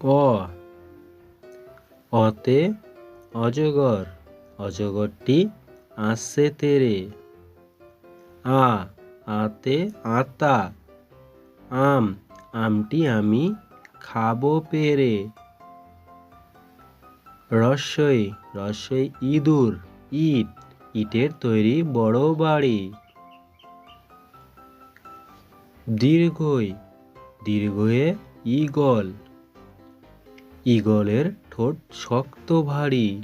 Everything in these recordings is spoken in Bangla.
অ অতে অজগর, অজগরটি আসছে তেরে। আ, আতে আতা। আম, আমটি আমি খাব পেরে। রসই রসই ইঁদুর, ইট, ইটের তৈরি বড় বাড়ি। দীর্ঘই, দীর্ঘয়ে ঈগল। ঈগলের ঠোঁট শক্ত ভারী।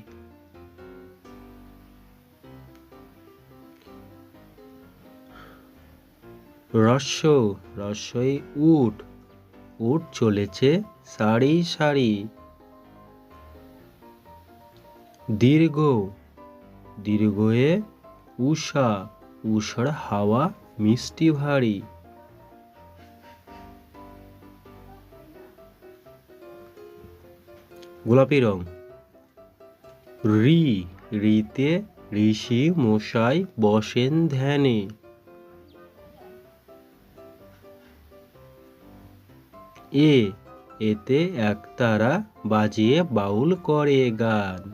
রস্য, রস্যই উট। উট চলেছে সারি সারি। দীর্ঘ, দীর্ঘয়ে উষা। উষার হাওয়া মিষ্টি ভারী। গোলাপি রং। রি, রিতে ঋষি মশাই বসেন ধ্যানে। এ, এতে একতারা বাজিয়ে বাউল করে গান।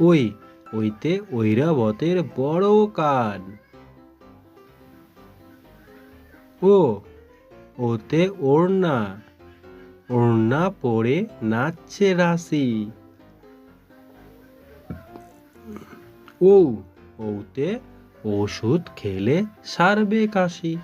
ওই, ওইতে ঐরাবতের বড় কান। ও ওতে ওড়না ওড়না পরে নাচছে রাশি। ও ওতে ওষুধ খেলে সারবে কাশি।